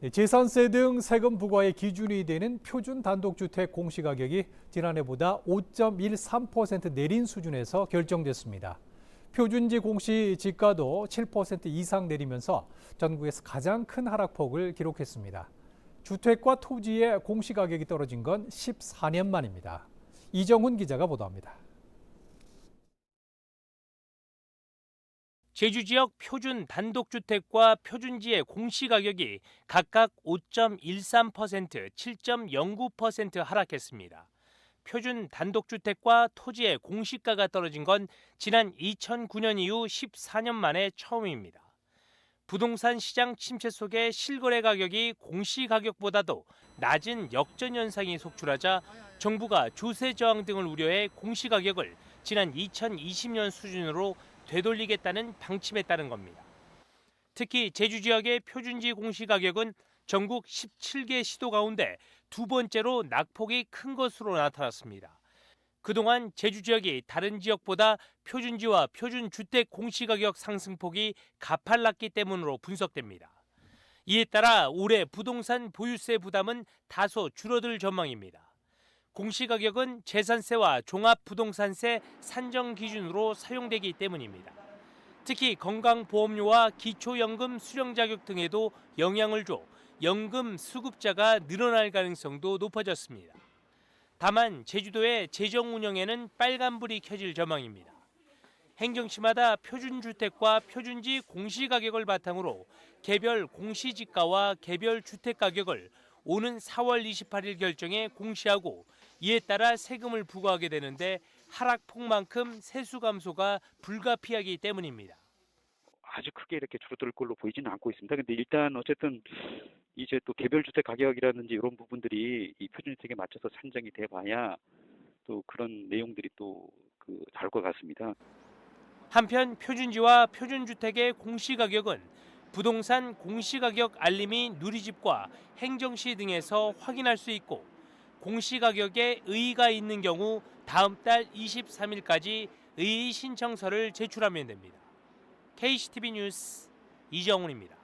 네, 재산세 등 세금 부과의 기준이 되는 표준 단독주택 공시가격이 지난해보다 5.13% 내린 수준에서 결정됐습니다. 표준지 공시 지가도 7% 이상 내리면서 전국에서 가장 큰 하락폭을 기록했습니다. 주택과 토지의 공시가격이 떨어진 건 14년 만입니다. 이정훈 기자가 보도합니다. 제주 지역 표준 단독주택과 표준지의 공시가격이 각각 5.13%, 7.09% 하락했습니다. 표준 단독주택과 토지의 공시가가 떨어진 건 지난 2009년 이후 14년 만에 처음입니다. 부동산 시장 침체 속에 실거래 가격이 공시 가격보다도 낮은 역전 현상이 속출하자 정부가 조세 저항 등을 우려해 공시 가격을 지난 2020년 수준으로 되돌리겠다는 방침에 따른 겁니다. 특히 제주 지역의 표준지 공시 가격은 전국 17개 시도 가운데 두 번째로 낙폭이 큰 것으로 나타났습니다. 그동안 제주 지역이 다른 지역보다 표준지와 표준 주택 공시 가격 상승폭이 가팔랐기 때문으로 분석됩니다. 이에 따라 올해 부동산 보유세 부담은 다소 줄어들 전망입니다. 공시가격은 재산세와 종합부동산세 산정 기준으로 사용되기 때문입니다. 특히 건강보험료와 기초연금 수령 자격 등에도 영향을 줘 연금 수급자가 늘어날 가능성도 높아졌습니다. 다만 제주도의 재정 운영에는 빨간불이 켜질 전망입니다. 행정시마다 표준주택과 표준지 공시가격을 바탕으로 개별 공시지가와 개별 주택가격을 오는 4월 28일 결정해 공시하고 이에 따라 세금을 부과하게 되는데 하락폭만큼 세수 감소가 불가피하기 때문입니다. 아주 크게 이렇게 줄어들 걸로 보이지는 않고 있습니다. 근데 일단 어쨌든 이제 또 개별 주택 가격이라든지 이런 부분들이 이 표준주택에 맞춰서 산정이 돼 봐야 또 그런 내용들이 또그 다를 것 같습니다. 한편 표준지와 표준주택의 공시가격은 부동산 공시가격 알림이 누리집과 행정시 등에서 확인할 수 있고 공시가격에 의의가 있는 경우 다음 달 23일까지 의의 신청서를 제출하면 됩니다. KCTV 뉴스 이정훈입니다.